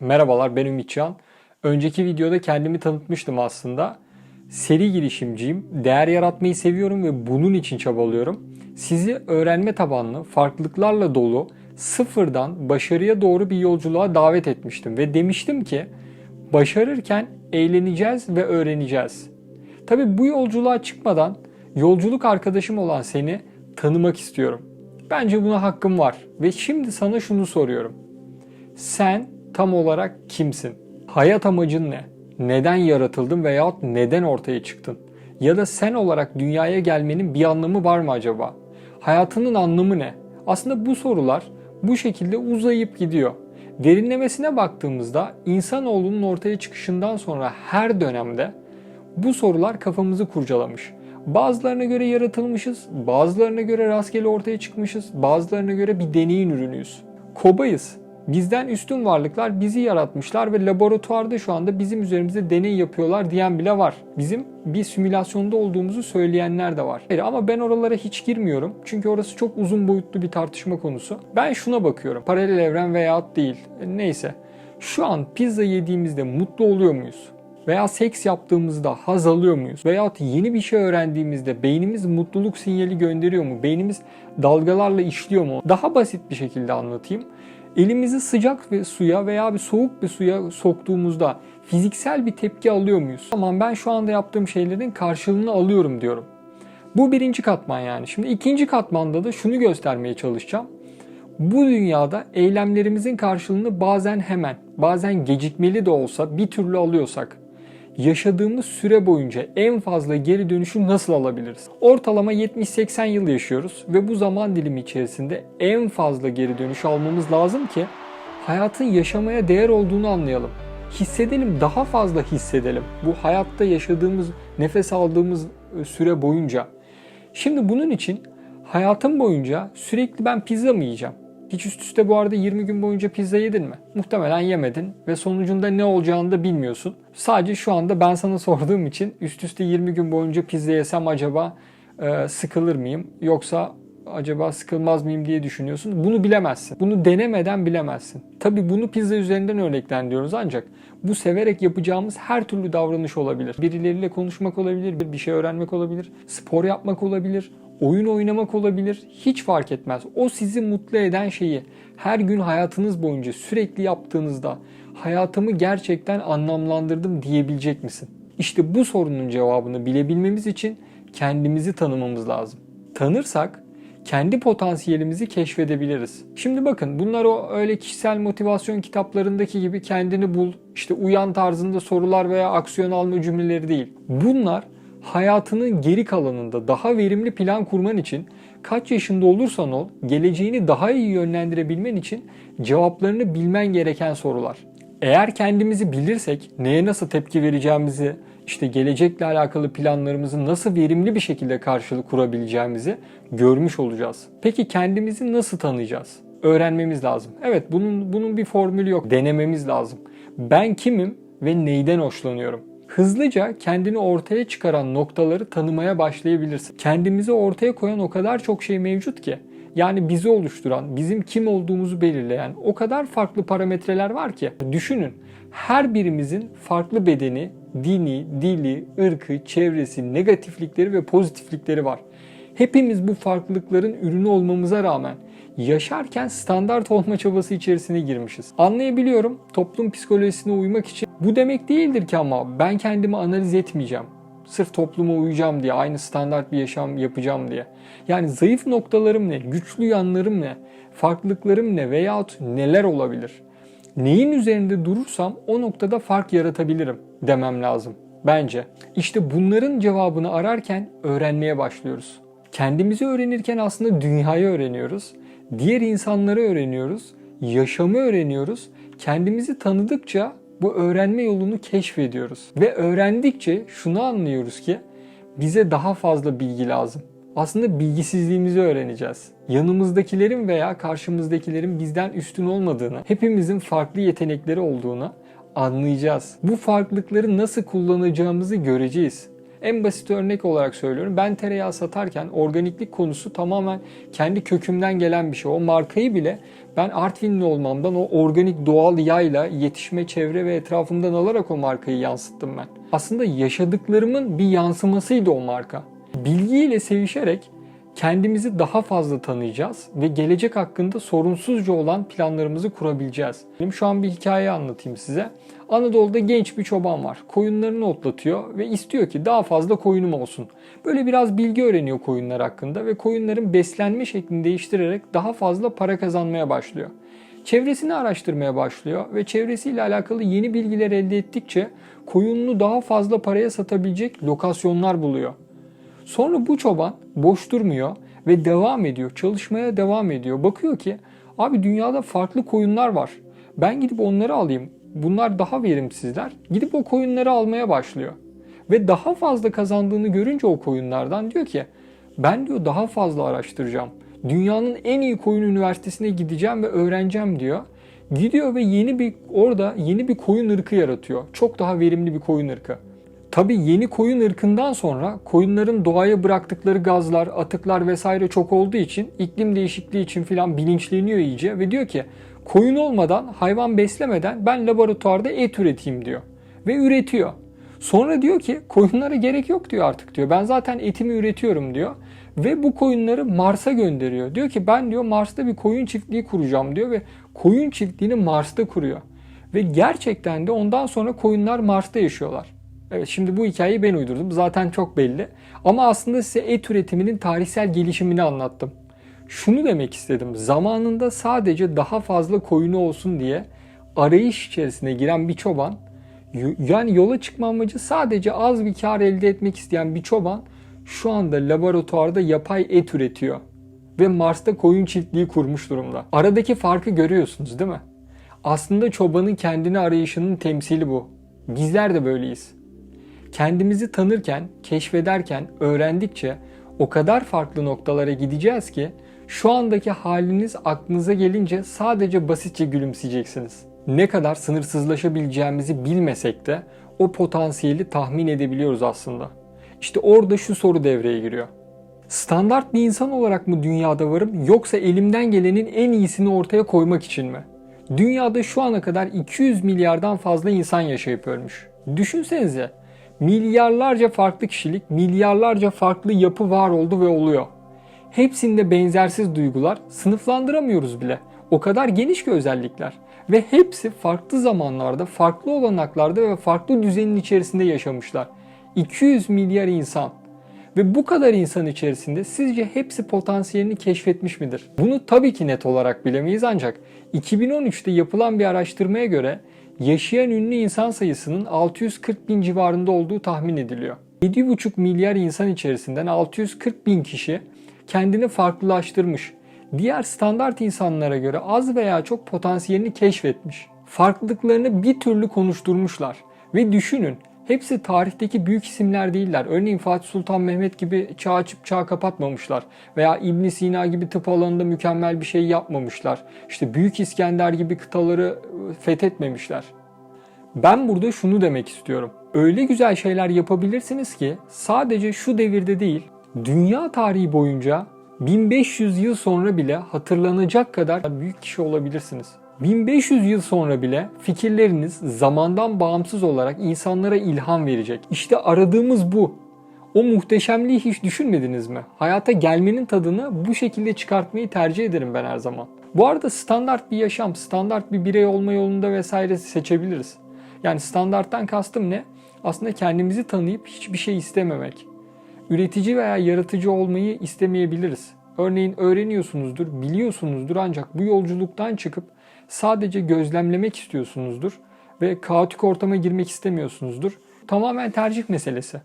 Merhabalar ben Ümitcan. Önceki videoda kendimi tanıtmıştım aslında. Seri girişimciyim. Değer yaratmayı seviyorum ve bunun için çabalıyorum. Sizi öğrenme tabanlı, farklılıklarla dolu, sıfırdan başarıya doğru bir yolculuğa davet etmiştim. Ve demiştim ki başarırken eğleneceğiz ve öğreneceğiz. Tabi bu yolculuğa çıkmadan yolculuk arkadaşım olan seni tanımak istiyorum. Bence buna hakkım var. Ve şimdi sana şunu soruyorum. Sen tam olarak kimsin? Hayat amacın ne? Neden yaratıldın veyahut neden ortaya çıktın? Ya da sen olarak dünyaya gelmenin bir anlamı var mı acaba? Hayatının anlamı ne? Aslında bu sorular bu şekilde uzayıp gidiyor. Derinlemesine baktığımızda insanoğlunun ortaya çıkışından sonra her dönemde bu sorular kafamızı kurcalamış. Bazılarına göre yaratılmışız, bazılarına göre rastgele ortaya çıkmışız, bazılarına göre bir deneyin ürünüyüz. Kobayız. Bizden üstün varlıklar bizi yaratmışlar ve laboratuvarda şu anda bizim üzerimizde deney yapıyorlar diyen bile var. Bizim bir simülasyonda olduğumuzu söyleyenler de var. Hayır, ama ben oralara hiç girmiyorum. Çünkü orası çok uzun boyutlu bir tartışma konusu. Ben şuna bakıyorum. Paralel evren veyahut değil. E, Neyse. Şu an pizza yediğimizde mutlu oluyor muyuz? Veya seks yaptığımızda haz alıyor muyuz? Veyahut yeni bir şey öğrendiğimizde beynimiz mutluluk sinyali gönderiyor mu? Beynimiz dalgalarla işliyor mu? Daha basit bir şekilde anlatayım. Elimizi sıcak bir suya veya bir soğuk bir suya soktuğumuzda fiziksel bir tepki alıyor muyuz? Tamam ben şu anda yaptığım şeylerin karşılığını alıyorum diyorum. Bu birinci katman yani. Şimdi ikinci katmanda da şunu göstermeye çalışacağım. Bu dünyada eylemlerimizin karşılığını bazen hemen, bazen gecikmeli de olsa bir türlü alıyorsak, yaşadığımız süre boyunca en fazla geri dönüşü nasıl alabiliriz? Ortalama 70-80 yıl yaşıyoruz ve bu zaman dilimi içerisinde en fazla geri dönüş almamız lazım ki hayatın yaşamaya değer olduğunu anlayalım. Hissedelim, daha fazla hissedelim. Bu hayatta yaşadığımız, nefes aldığımız e, süre boyunca. Şimdi bunun için hayatım boyunca sürekli ben pizza mı yiyeceğim? Hiç üst üste bu arada 20 gün boyunca pizza yedin mi? Muhtemelen yemedin ve sonucunda ne olacağını da bilmiyorsun. Sadece şu anda ben sana sorduğum için üst üste 20 gün boyunca pizza yesem acaba e, sıkılır mıyım? Yoksa acaba sıkılmaz mıyım diye düşünüyorsun. Bunu bilemezsin. Bunu denemeden bilemezsin. Tabi bunu pizza üzerinden örneklendiriyoruz ancak bu severek yapacağımız her türlü davranış olabilir. Birileriyle konuşmak olabilir, bir şey öğrenmek olabilir, spor yapmak olabilir, oyun oynamak olabilir. Hiç fark etmez. O sizi mutlu eden şeyi her gün hayatınız boyunca sürekli yaptığınızda hayatımı gerçekten anlamlandırdım diyebilecek misin? İşte bu sorunun cevabını bilebilmemiz için kendimizi tanımamız lazım. Tanırsak kendi potansiyelimizi keşfedebiliriz. Şimdi bakın bunlar o öyle kişisel motivasyon kitaplarındaki gibi kendini bul, işte uyan tarzında sorular veya aksiyon alma cümleleri değil. Bunlar hayatının geri kalanında daha verimli plan kurman için kaç yaşında olursan ol, geleceğini daha iyi yönlendirebilmen için cevaplarını bilmen gereken sorular. Eğer kendimizi bilirsek neye nasıl tepki vereceğimizi, işte gelecekle alakalı planlarımızı nasıl verimli bir şekilde karşılık kurabileceğimizi görmüş olacağız. Peki kendimizi nasıl tanıyacağız? Öğrenmemiz lazım. Evet bunun bunun bir formülü yok. Denememiz lazım. Ben kimim ve neyden hoşlanıyorum? Hızlıca kendini ortaya çıkaran noktaları tanımaya başlayabilirsin. Kendimizi ortaya koyan o kadar çok şey mevcut ki. Yani bizi oluşturan, bizim kim olduğumuzu belirleyen o kadar farklı parametreler var ki. Düşünün her birimizin farklı bedeni, dini, dili, ırkı, çevresi, negatiflikleri ve pozitiflikleri var. Hepimiz bu farklılıkların ürünü olmamıza rağmen yaşarken standart olma çabası içerisine girmişiz. Anlayabiliyorum toplum psikolojisine uymak için bu demek değildir ki ama ben kendimi analiz etmeyeceğim. Sırf topluma uyacağım diye, aynı standart bir yaşam yapacağım diye. Yani zayıf noktalarım ne, güçlü yanlarım ne, farklılıklarım ne veyahut neler olabilir? Neyin üzerinde durursam o noktada fark yaratabilirim demem lazım bence. İşte bunların cevabını ararken öğrenmeye başlıyoruz. Kendimizi öğrenirken aslında dünyayı öğreniyoruz. Diğer insanları öğreniyoruz. Yaşamı öğreniyoruz. Kendimizi tanıdıkça bu öğrenme yolunu keşfediyoruz. Ve öğrendikçe şunu anlıyoruz ki bize daha fazla bilgi lazım. Aslında bilgisizliğimizi öğreneceğiz. Yanımızdakilerin veya karşımızdakilerin bizden üstün olmadığını, hepimizin farklı yetenekleri olduğunu anlayacağız. Bu farklılıkları nasıl kullanacağımızı göreceğiz. En basit örnek olarak söylüyorum. Ben tereyağı satarken organiklik konusu tamamen kendi kökümden gelen bir şey. O markayı bile ben Artvinli olmamdan o organik doğal yayla yetişme çevre ve etrafımdan alarak o markayı yansıttım ben. Aslında yaşadıklarımın bir yansımasıydı o marka. Bilgiyle sevişerek kendimizi daha fazla tanıyacağız ve gelecek hakkında sorunsuzca olan planlarımızı kurabileceğiz. Benim şu an bir hikaye anlatayım size. Anadolu'da genç bir çoban var. Koyunlarını otlatıyor ve istiyor ki daha fazla koyunum olsun. Böyle biraz bilgi öğreniyor koyunlar hakkında ve koyunların beslenme şeklini değiştirerek daha fazla para kazanmaya başlıyor. Çevresini araştırmaya başlıyor ve çevresiyle alakalı yeni bilgiler elde ettikçe koyununu daha fazla paraya satabilecek lokasyonlar buluyor. Sonra bu çoban boş durmuyor ve devam ediyor. Çalışmaya devam ediyor. Bakıyor ki abi dünyada farklı koyunlar var. Ben gidip onları alayım. Bunlar daha verimsizler. Gidip o koyunları almaya başlıyor. Ve daha fazla kazandığını görünce o koyunlardan diyor ki ben diyor daha fazla araştıracağım. Dünyanın en iyi koyun üniversitesine gideceğim ve öğreneceğim diyor. Gidiyor ve yeni bir orada yeni bir koyun ırkı yaratıyor. Çok daha verimli bir koyun ırkı. Tabi yeni koyun ırkından sonra koyunların doğaya bıraktıkları gazlar, atıklar vesaire çok olduğu için iklim değişikliği için filan bilinçleniyor iyice ve diyor ki koyun olmadan hayvan beslemeden ben laboratuvarda et üreteyim diyor. Ve üretiyor. Sonra diyor ki koyunlara gerek yok diyor artık diyor. Ben zaten etimi üretiyorum diyor. Ve bu koyunları Mars'a gönderiyor. Diyor ki ben diyor Mars'ta bir koyun çiftliği kuracağım diyor ve koyun çiftliğini Mars'ta kuruyor. Ve gerçekten de ondan sonra koyunlar Mars'ta yaşıyorlar. Evet şimdi bu hikayeyi ben uydurdum. Zaten çok belli. Ama aslında size et üretiminin tarihsel gelişimini anlattım. Şunu demek istedim. Zamanında sadece daha fazla koyunu olsun diye arayış içerisine giren bir çoban yani yola çıkma amacı sadece az bir kar elde etmek isteyen bir çoban şu anda laboratuvarda yapay et üretiyor. Ve Mars'ta koyun çiftliği kurmuş durumda. Aradaki farkı görüyorsunuz değil mi? Aslında çobanın kendini arayışının temsili bu. Bizler de böyleyiz. Kendimizi tanırken, keşfederken, öğrendikçe o kadar farklı noktalara gideceğiz ki şu andaki haliniz aklınıza gelince sadece basitçe gülümseyeceksiniz. Ne kadar sınırsızlaşabileceğimizi bilmesek de o potansiyeli tahmin edebiliyoruz aslında. İşte orada şu soru devreye giriyor. Standart bir insan olarak mı dünyada varım yoksa elimden gelenin en iyisini ortaya koymak için mi? Dünyada şu ana kadar 200 milyardan fazla insan yaşayıp ölmüş. Düşünsenize milyarlarca farklı kişilik, milyarlarca farklı yapı var oldu ve oluyor. Hepsinde benzersiz duygular, sınıflandıramıyoruz bile. O kadar geniş ki özellikler. Ve hepsi farklı zamanlarda, farklı olanaklarda ve farklı düzenin içerisinde yaşamışlar. 200 milyar insan. Ve bu kadar insan içerisinde sizce hepsi potansiyelini keşfetmiş midir? Bunu tabii ki net olarak bilemeyiz ancak 2013'te yapılan bir araştırmaya göre yaşayan ünlü insan sayısının 640 bin civarında olduğu tahmin ediliyor. 7,5 milyar insan içerisinden 640 bin kişi kendini farklılaştırmış. Diğer standart insanlara göre az veya çok potansiyelini keşfetmiş. Farklılıklarını bir türlü konuşturmuşlar. Ve düşünün hepsi tarihteki büyük isimler değiller. Örneğin Fatih Sultan Mehmet gibi çağ açıp çağ kapatmamışlar. Veya İbn Sina gibi tıp alanında mükemmel bir şey yapmamışlar. İşte Büyük İskender gibi kıtaları fethetmemişler. Ben burada şunu demek istiyorum. Öyle güzel şeyler yapabilirsiniz ki sadece şu devirde değil, dünya tarihi boyunca 1500 yıl sonra bile hatırlanacak kadar büyük kişi olabilirsiniz. 1500 yıl sonra bile fikirleriniz zamandan bağımsız olarak insanlara ilham verecek. İşte aradığımız bu. O muhteşemliği hiç düşünmediniz mi? Hayata gelmenin tadını bu şekilde çıkartmayı tercih ederim ben her zaman. Bu arada standart bir yaşam, standart bir birey olma yolunda vesaire seçebiliriz. Yani standarttan kastım ne? Aslında kendimizi tanıyıp hiçbir şey istememek. Üretici veya yaratıcı olmayı istemeyebiliriz. Örneğin öğreniyorsunuzdur, biliyorsunuzdur ancak bu yolculuktan çıkıp sadece gözlemlemek istiyorsunuzdur ve kaotik ortama girmek istemiyorsunuzdur. Tamamen tercih meselesi.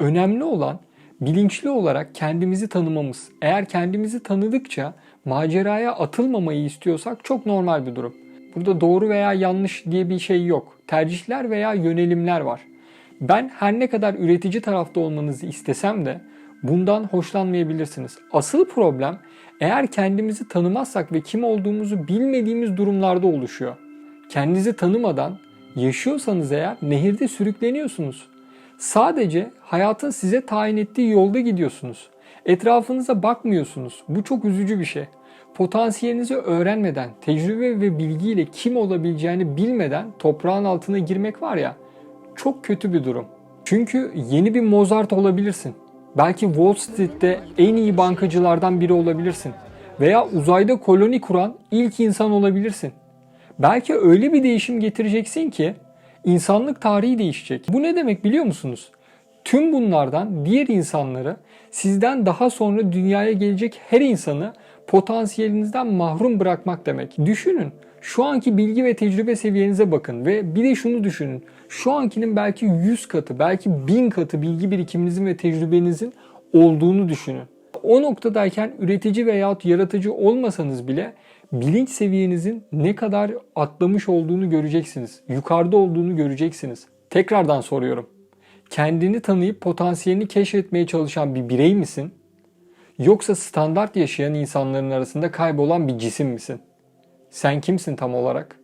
Önemli olan bilinçli olarak kendimizi tanımamız. Eğer kendimizi tanıdıkça maceraya atılmamayı istiyorsak çok normal bir durum. Burada doğru veya yanlış diye bir şey yok. Tercihler veya yönelimler var. Ben her ne kadar üretici tarafta olmanızı istesem de bundan hoşlanmayabilirsiniz. Asıl problem eğer kendimizi tanımazsak ve kim olduğumuzu bilmediğimiz durumlarda oluşuyor. Kendinizi tanımadan yaşıyorsanız eğer nehirde sürükleniyorsunuz. Sadece hayatın size tayin ettiği yolda gidiyorsunuz. Etrafınıza bakmıyorsunuz. Bu çok üzücü bir şey. Potansiyelinizi öğrenmeden, tecrübe ve bilgiyle kim olabileceğini bilmeden toprağın altına girmek var ya, çok kötü bir durum. Çünkü yeni bir Mozart olabilirsin. Belki Wall Street'te en iyi bankacılardan biri olabilirsin. Veya uzayda koloni kuran ilk insan olabilirsin. Belki öyle bir değişim getireceksin ki insanlık tarihi değişecek. Bu ne demek biliyor musunuz? Tüm bunlardan diğer insanları sizden daha sonra dünyaya gelecek her insanı potansiyelinizden mahrum bırakmak demek. Düşünün. Şu anki bilgi ve tecrübe seviyenize bakın ve bir de şunu düşünün. Şu ankinin belki 100 katı, belki 1000 katı bilgi birikiminizin ve tecrübenizin olduğunu düşünün. O noktadayken üretici veyahut yaratıcı olmasanız bile bilinç seviyenizin ne kadar atlamış olduğunu göreceksiniz. Yukarıda olduğunu göreceksiniz. Tekrardan soruyorum. Kendini tanıyıp potansiyelini keşfetmeye çalışan bir birey misin? Yoksa standart yaşayan insanların arasında kaybolan bir cisim misin? Sen kimsin tam olarak?